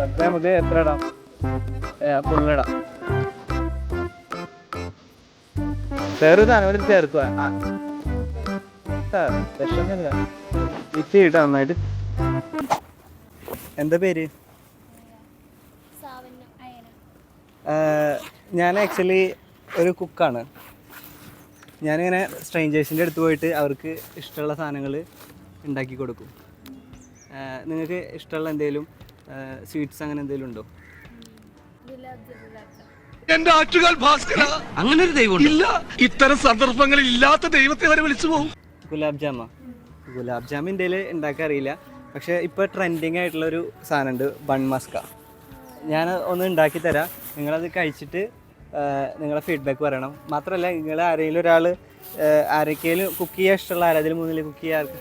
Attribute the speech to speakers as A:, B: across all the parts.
A: നമുക്ക് എത്ര ഇടാം ഫുള്ളിടാം. ചെറുതാണ് ചേർക്കുക വിഷമല്ല മിക്സ് ചെയ്തിട്ട് നന്നായിട്ട്. എന്താ പേര്? ഞാൻ ആക്ച്വലി ഒരു കുക്കാണ് ഞാനിങ്ങനെ സ്ട്രേഞ്ചേഴ്സിന്റെ അടുത്ത് പോയിട്ട് അവർക്ക് ഇഷ്ടമുള്ള സാധനങ്ങൾ ഉണ്ടാക്കി കൊടുക്കും. നിങ്ങൾക്ക് ഇഷ്ടമുള്ള എന്തെങ്കിലും സ്വീറ്റ്സ് അങ്ങനെ എന്തെങ്കിലും ഉണ്ടോ?
B: എന്റെ ആറ്റുകാൽ ഭാസ്കര. അങ്ങനെ ഒരു ദൈവം ഇല്ല. ഇത്തരം സന്ദർഭങ്ങളിൽ ഇല്ലാത്ത ദൈവത്തെ വരെ വിളിച്ചു പോകും.
A: ഗുലാബ് ജാമ. ഗുലാബ് ജാം ഇന്ത്യയിൽ ഉണ്ടാക്കാൻ അറിയില്ല. പക്ഷെ ഇപ്പോൾ ട്രെൻഡിങ് ആയിട്ടുള്ള ഒരു സാധനമുണ്ട് ബൺ മസ്ക ഞാൻ ഒന്ന് ഉണ്ടാക്കി തരാം. നിങ്ങളത് കഴിച്ചിട്ട് നിങ്ങളെ ഫീഡ്ബാക്ക് പറയണം. മാത്രമല്ല നിങ്ങൾ ആരെങ്കിലും ഒരാൾ ആരൊക്കെയും കുക്ക് ചെയ്യാൻ ഇഷ്ടമുള്ള ആരെങ്കിലും മുന്നിൽ കുക്ക് ചെയ്യാർക്ക്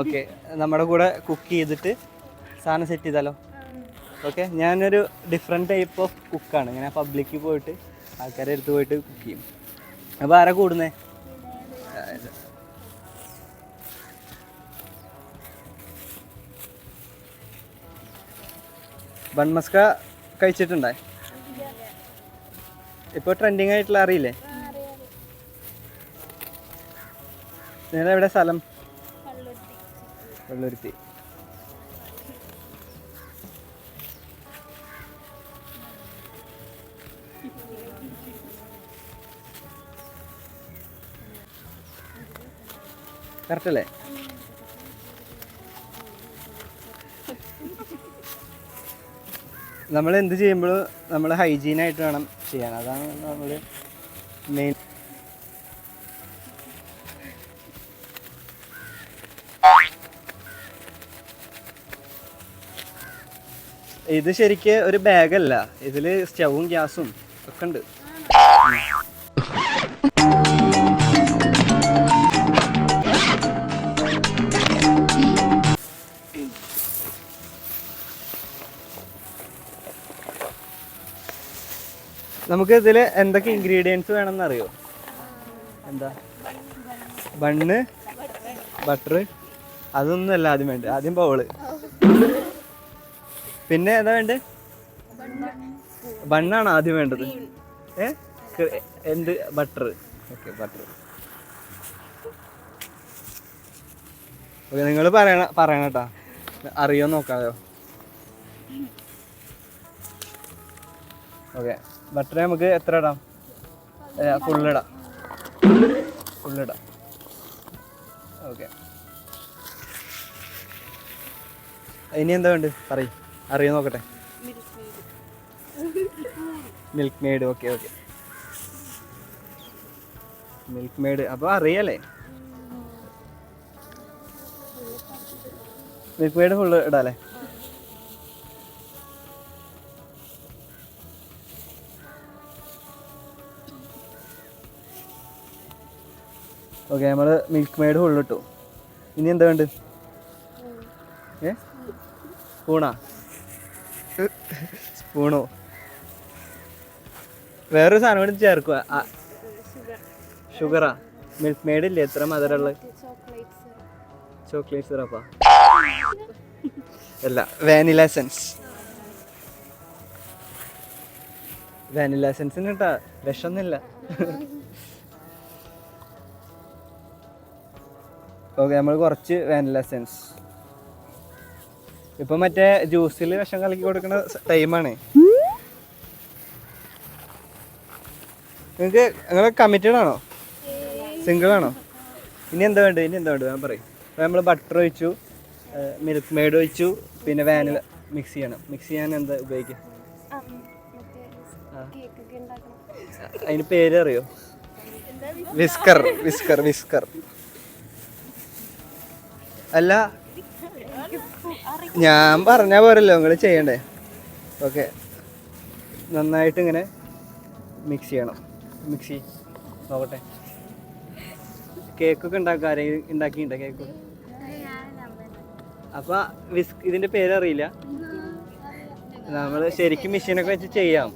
A: ഓക്കെ നമ്മുടെ കൂടെ കുക്ക് ചെയ്തിട്ട് സാധനം സെറ്റ് ചെയ്താലോ? ഓക്കെ ഞാനൊരു ഡിഫറെന്റ് ടൈപ്പ് ഓഫ് കുക്കാണ് ഇങ്ങനെ പബ്ലിക്കിൽ പോയിട്ട് ആൾക്കാരെ അടുത്ത് പോയിട്ട് കുക്ക് ചെയ്യും. അപ്പോൾ ആരാ കൂടുന്നേ? ബൺമസ്ക കഴിച്ചിട്ടുണ്ടേ? ഇപ്പോൾ ട്രെൻഡിങ് ആയിട്ടുള്ള അറിയില്ലേ? നിങ്ങളെവിടെ സ്ഥലം? വെള്ളുരുത്തി കറക്റ്റ് അല്ലേ നമ്മൾ എന്ത് ചെയ്യുമ്പോഴും നമ്മൾ ഹൈജീനായിട്ട് വേണം ചെയ്യാൻ. അതാണ് നമ്മൾ മെയിൻ ഇത് ശരിക്ക് ഒരു ബാഗല്ല ഇതിൽ സ്റ്റവും ഗ്യാസും ഒക്കെ ഉണ്ട്. നമുക്ക് ഇതിൽ എന്തൊക്കെ ഇൻഗ്രീഡിയൻസ് വേണമെന്ന് അറിയോ എന്താ? ബണ്ണ് ബട്ടർ അതൊന്നുമല്ല ആദ്യം വേണ്ട ആദ്യം ബൗൾ പിന്നെ എന്താ വേണ്ടത്? ബണ്ണാണ് ആദ്യം വേണ്ടത്. ഏ? എന്ത്? ബട്ടർ ഓക്കെ ബട്ടർ നിങ്ങൾ പറയണ പറയണം കേട്ടോ. അറിയോ നോക്കാമോ ഓക്കെ. ബട്ടർ നമുക്ക് എത്ര ഇടാം? ഫുള്ളിടാം ഫുള്ളിടാം ഓക്കെ ഇനി എന്താ വേണ്ട പറയും. അറിയ? നോക്കട്ടെ. Milkmaid okay okay Milkmaid അപ്പോൾ അറിയാലേ. മിൽക്ക് മെയ്ഡ് ഫുള്ള് ഇടാല്ലേ? ഓക്കെ നമ്മൾ മിൽക്ക് മെയ്ഡ് ഫുള്ള് ഇട്ടു ഇനി എന്താ വേണ്ട ഏ? സ്പൂണാ? സ്പൂണോ? വേറൊരു സാധനം കൂടി ചേർക്കുക ഷുഗറാ മിൽക്ക് മെയ്ഡ് ഇല്ലേ? എത്ര മധുരമുള്ള ചോക്ലേറ്റ് സിറപ്പാ അല്ല വാനില എസൻസ് വാനില എസൻസിന് കേട്ടാ വിഷമൊന്നുമില്ല. ഓക്കെ നമ്മൾ കുറച്ച് വാനില എസൻസ് ഇപ്പൊ മറ്റേ ജ്യൂസിൽ വിഷം കലക്കി കൊടുക്കുന്ന ടൈമാണ് നിങ്ങക്ക് നിങ്ങൾ കമ്മിറ്റഡ് ആണോ? സിംഗിൾ ആണോ? ഇനി എന്താ വേണ്ടത്? ഇനി എന്താ വേണ്ടത്? ഞാൻ പറയും. നമ്മൾ ബട്ടർ ഒഴിച്ചു മിൽക്ക് മെയ്ഡ് ഒഴിച്ചു പിന്നെ വാനില മിക്സ് ചെയ്യണം. മിക്സ് ചെയ്യാൻ എന്താ ഉപയോഗിക്കുക അതിന് പേര് അറിയോ വിസ്കർ വിസ്കർ വിസ്കർ. അല്ല ഞാൻ പറഞ്ഞാൽ പോരല്ലോ നിങ്ങൾ ചെയ്യണ്ടേ? ഓക്കെ നന്നായിട്ട് ഇങ്ങനെ മിക്സ് ചെയ്യണം മിക്സി നോക്കട്ടെ. കേക്കൊക്കെ ഉണ്ടാക്കുക ആരെങ്കിലും ഉണ്ടാക്കിയിട്ടുണ്ടോ കേക്ക് അപ്പോൾ വിസ്ക് ഇതിന്റെ പേരറിയില്ല. നമ്മൾ ശരിക്കും മെഷീനൊക്കെ വെച്ച് ചെയ്യാം.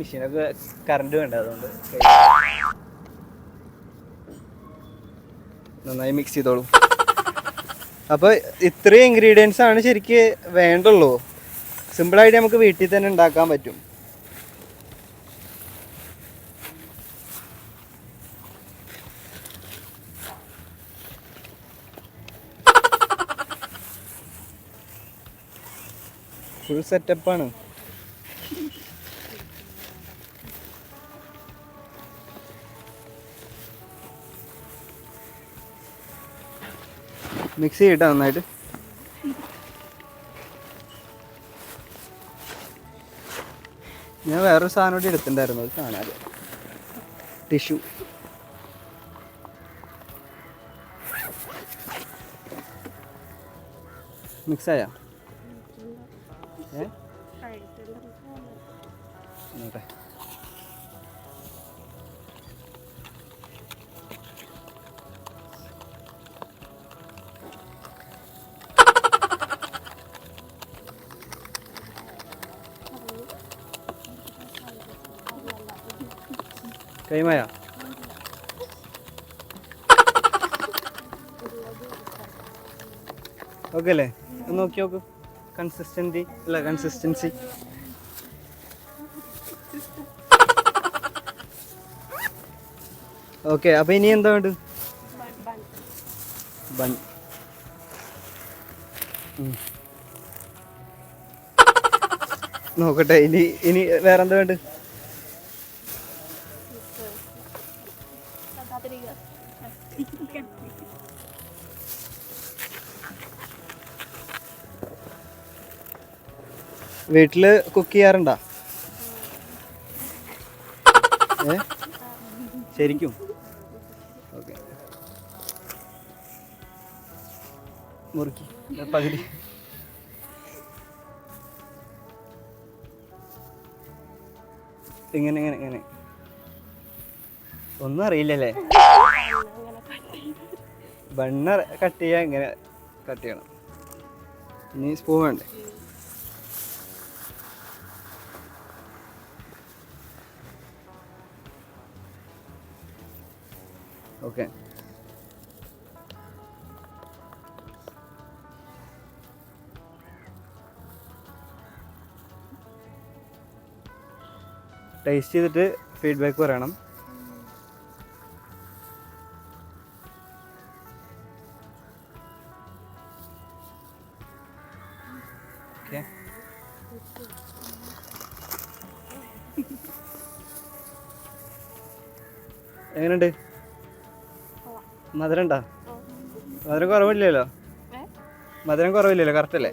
A: മെഷീനൊക്കെ കറണ്ട് വേണ്ട അതുകൊണ്ട്. നന്നായി മിക്സ് ചെയ്തോളൂ. അപ്പോൾ ഇത്രയും ഇൻഗ്രീഡിയൻസ് ആണ് ശരിക്ക് വേണ്ടുള്ളൂ. സിമ്പിളായിട്ട് നമുക്ക് വീട്ടിൽ തന്നെ ഉണ്ടാക്കാൻ പറ്റും. ഫുൾ സെറ്റപ്പാണ് മിക്സ് ചെയ്യട്ടെ നന്നായിട്ട്. ഞാൻ വേറൊരു സാധനം കൂടി എടുത്തിട്ടുണ്ടായിരുന്നു അത് കാണാതെ. ടിഷ്യൂ. മിക്സ് ആയാ ഏ നോട്ടെ കൈമായ ഓക്കെ നോക്കി നോക്ക്. കൺസിസ്റ്റന്റി അല്ല കൺസിസ്റ്റൻസി ഓക്കെ അപ്പൊ ഇനി എന്താ ബൺ നോക്കട്ടെ ഇനി ഇനി വേറെന്താ വേണ്ട വീട്ടിൽ കുക്ക് ചെയ്യാറുണ്ടോ? ഏ? ശരിക്കും? ഓക്കെ. പകുതി. ഇങ്ങനെ ഇങ്ങനെ ഇങ്ങനെ. ഒന്നും അറിയില്ലല്ലേ? ബണ്ണർ കട്ട് ചെയ്യാൻ ഇങ്ങനെ കട്ട് ചെയ്യണം. ഇനി സ്പൂൺ വേണ്ടേ? ഓക്കെ ടേസ്റ്റ് ചെയ്തിട്ട് ഫീഡ്ബാക്ക് പറയണം. എങ്ങനെയുണ്ട്? മധുരം ഉണ്ടോ മധുരം കുറവില്ലല്ലോ? മധുരം കുറവില്ലല്ലോ കറക്റ്റ് അല്ലേ?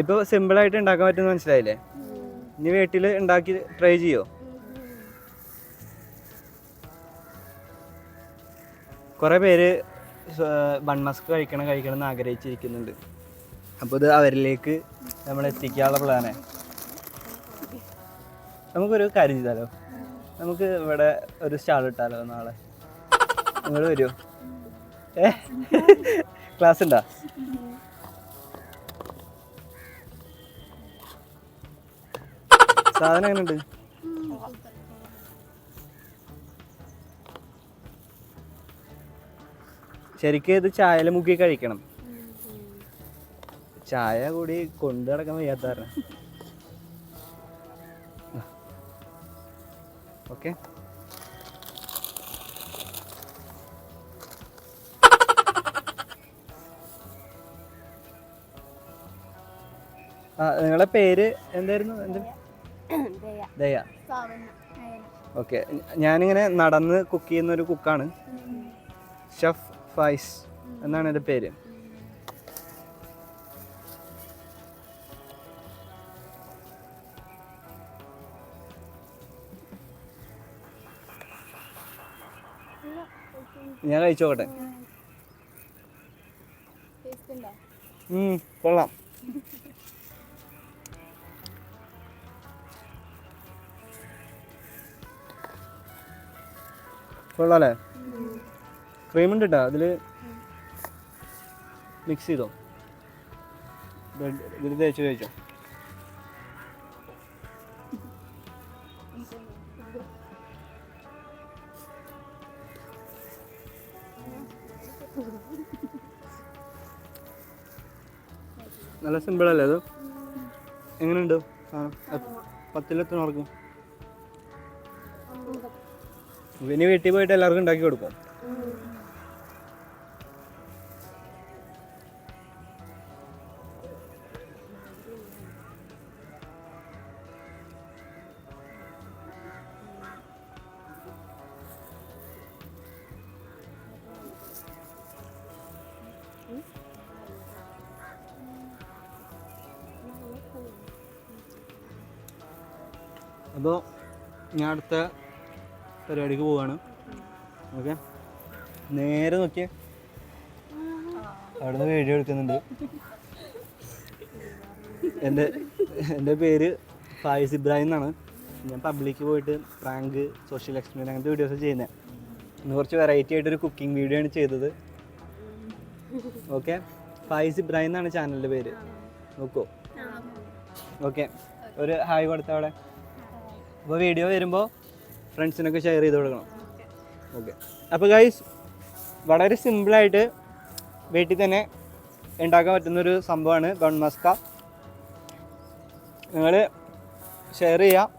A: ഇപ്പൊ സിമ്പിൾ ആയിട്ട് ഉണ്ടാക്കാൻ പറ്റുന്ന മനസ്സിലായില്ലേ? ഇനി വീട്ടിൽ ഉണ്ടാക്കി ട്രൈ ചെയ്യോ? കുറേ പേര് ബൺമസ്ക് കഴിക്കണം കഴിക്കണം എന്ന് ആഗ്രഹിച്ചിരിക്കുന്നുണ്ട്. അപ്പോൾ ഇത് അവരിലേക്ക് നമ്മൾ എത്തിക്കാനുള്ള പ്ലാനേ നമുക്കൊരു കാര്യം ചെയ്താലോ? നമുക്ക് ഇവിടെ ഒരു സ്റ്റാൾ ഇട്ടാലോ നാളെ? നിങ്ങൾ വരുമോ ഏ? ക്ലാസ് ഉണ്ടോ? സാധനം എങ്ങനെയുണ്ട്? ശരിക്കും ഇത് ചായയിൽ മുക്കി കഴിക്കണം. ചായ കൂടി കൊണ്ടു നടക്കാൻ വയ്യാത്ത ഓക്കെ. ആ നിങ്ങളെ പേര് എന്തായിരുന്നു? എന്ത്? ദയ. ഓക്കെ. ഞാനിങ്ങനെ നടന്ന് കുക്ക് ചെയ്യുന്ന ഒരു കുക്കാണ്. ഷെഫ് ഫൈസ് എന്നാണ് എന്റെ പേര്. ഞാൻ കഴിച്ചു നോക്കട്ടെ കൊള്ളാം. കൊള്ളാല്ലേ? ക്രീമുണ്ട് കേട്ടോ അതിൽ മിക്സ് ചെയ്തോ ഇതിൽ തേച്ച് കഴിച്ചോ? നല്ല സിമ്പിൾ അല്ലേ അത്? എങ്ങനെയുണ്ട്? പത്തിലെത്തണം മാർക്ക് ഇനി വീട്ടിൽ പോയിട്ട് എല്ലാവർക്കും ഉണ്ടാക്കി കൊടുക്കും. അപ്പോൾ ഞാൻ അടുത്ത പരിപാടിക്ക് പോവാണ്. ഓക്കെ? നേരെ നോക്കിയേ. അവിടുന്ന് വീഡിയോ എടുക്കുന്നുണ്ട്. എന്റെ എന്റെ പേര് ഫായിസ് ഇബ്രാഹിം എന്നാണ്. ഞാൻ പബ്ലിക്ക് പോയിട്ട് പ്രാങ്ക് സോഷ്യൽ എക്സ്പീരിയൻസ് അങ്ങനത്തെ വീഡിയോസ് ചെയ്യുന്നത് ഇന്ന് കുറച്ച് വെറൈറ്റി ആയിട്ടൊരു കുക്കിംഗ് വീഡിയോ ആണ് ചെയ്തത്. ഓക്കെ? ഫായിസ് ഇബ്രാഹിം എന്നാണ് ചാനലിന്റെ പേര്. നോക്കൂ. ഓക്കെ? ഒരു ഹായ് കൊടുത്ത അവിടെ? അപ്പോൾ വീഡിയോ വരുമ്പോൾ ഫ്രണ്ട്സിനൊക്കെ ഷെയർ ചെയ്ത് കൊടുക്കണം. ഓക്കെ അപ്പോൾ ഗൈസ് വളരെ സിമ്പിളായിട്ട് വീട്ടിൽ തന്നെ ഉണ്ടാക്കാൻ പറ്റുന്നൊരു സംഭവമാണ് ബൺ മസ്ക. നിങ്ങൾ ഷെയർ ചെയ്യുക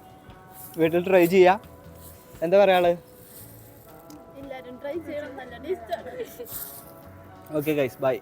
A: വീട്ടിൽ ട്രൈ ചെയ്യുക എന്താ
C: പറയാൾ
A: ഓക്കെ ഗൈസ് ബൈ